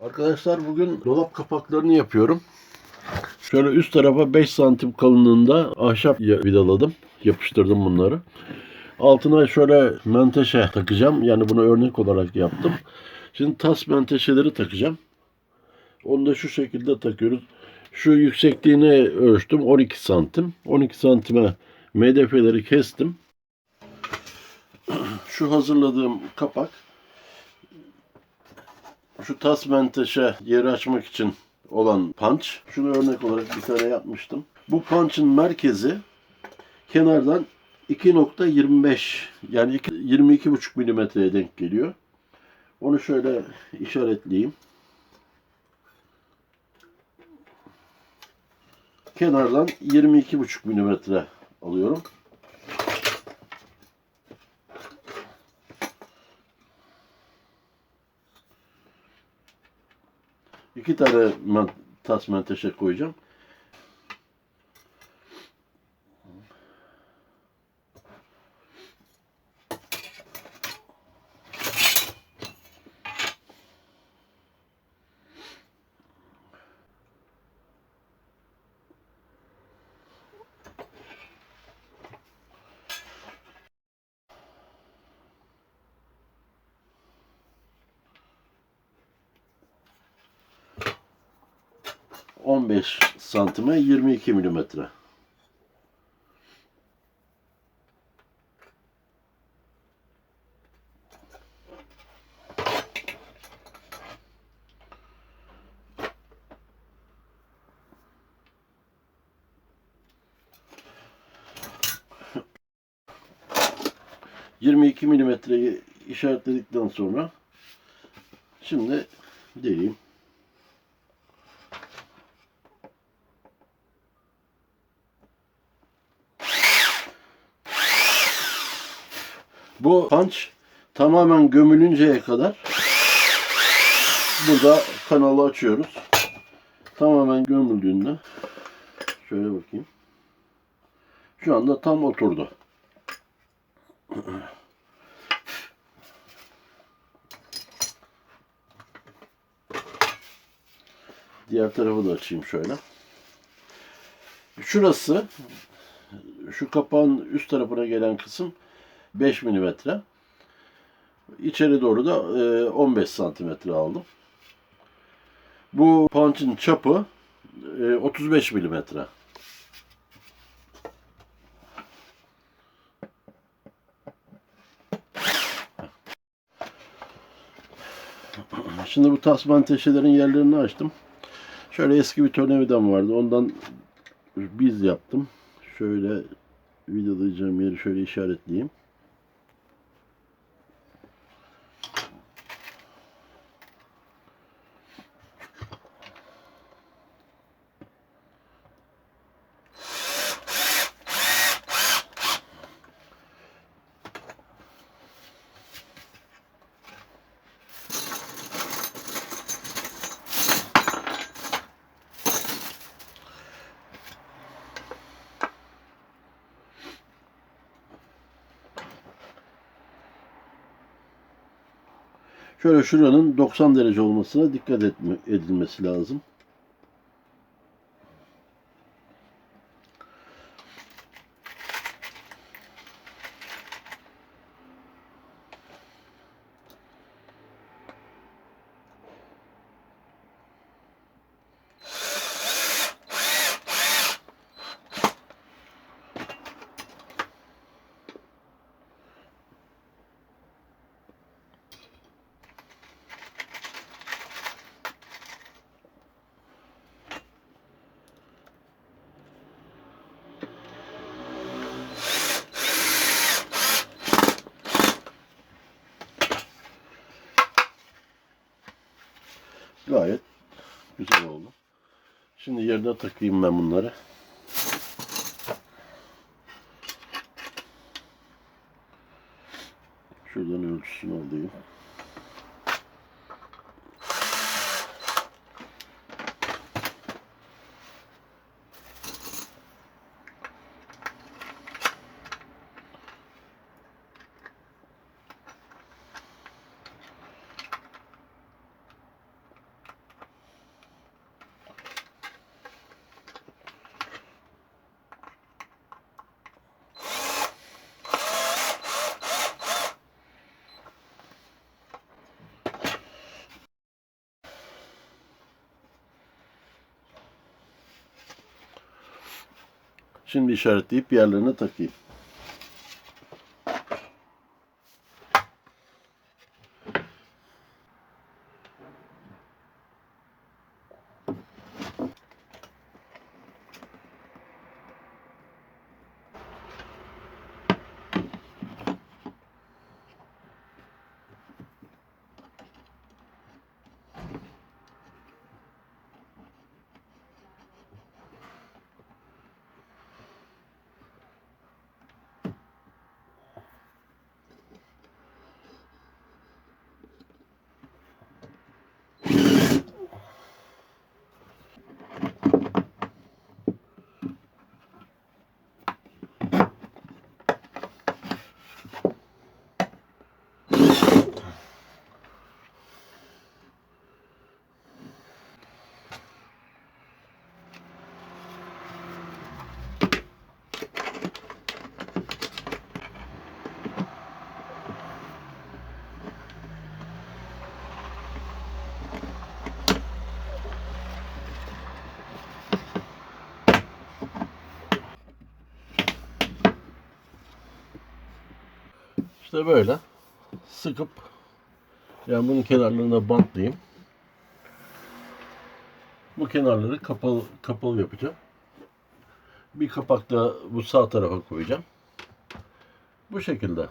Arkadaşlar bugün dolap kapaklarını yapıyorum. Şöyle üst tarafa 5 santim kalınlığında ahşap vidaladım. Yapıştırdım bunları. Altına şöyle menteşe takacağım. Yani bunu örnek olarak yaptım. Şimdi tas menteşeleri takacağım. Onu da şu şekilde takıyoruz. Şu yüksekliğini ölçtüm 12 santim. 12 santime MDF'leri kestim. Şu hazırladığım kapak şu tas menteşe yeri açmak için olan punch. Şunu örnek olarak bir tane yapmıştım. Bu punch'ın merkezi kenardan 2.25 yani iki- 22,5 milimetreye denk geliyor. Onu şöyle işaretleyeyim. Kenardan 22,5 milimetre alıyorum. İki tane men- tas menteşe koyacağım. On beş santime 22 milimetre. Yirmi iki milimetreyi işaretledikten sonra şimdi deleyim. Bu punch tamamen gömülünceye kadar burada kanalı açıyoruz. Tamamen gömüldüğünde şöyle bakayım. Şu anda tam oturdu. Diğer tarafı da açayım şöyle. Şurası şu kapağın üst tarafına gelen kısım 5 milimetre. İçeri doğru da e, 15 santimetre aldım. Bu punch'ın çapı e, 35 milimetre. Şimdi bu tasman teşelerin yerlerini açtım. Şöyle eski bir tornavidam vardı. Ondan biz yaptım. Şöyle vidalayacağım yeri şöyle işaretleyeyim. Şöyle şuranın 90 derece olmasına dikkat etme, edilmesi lazım. Gayet güzel oldu. Şimdi yerine takayım ben bunları. Şuradan ölçüsünü alayım. Şimdi işaretleyip yerlerine takayım. İşte böyle sıkıp yani bunun kenarlarına bantlayayım. Bu kenarları kapalı kapalı yapacağım. Bir kapak da bu sağ tarafa koyacağım. Bu şekilde.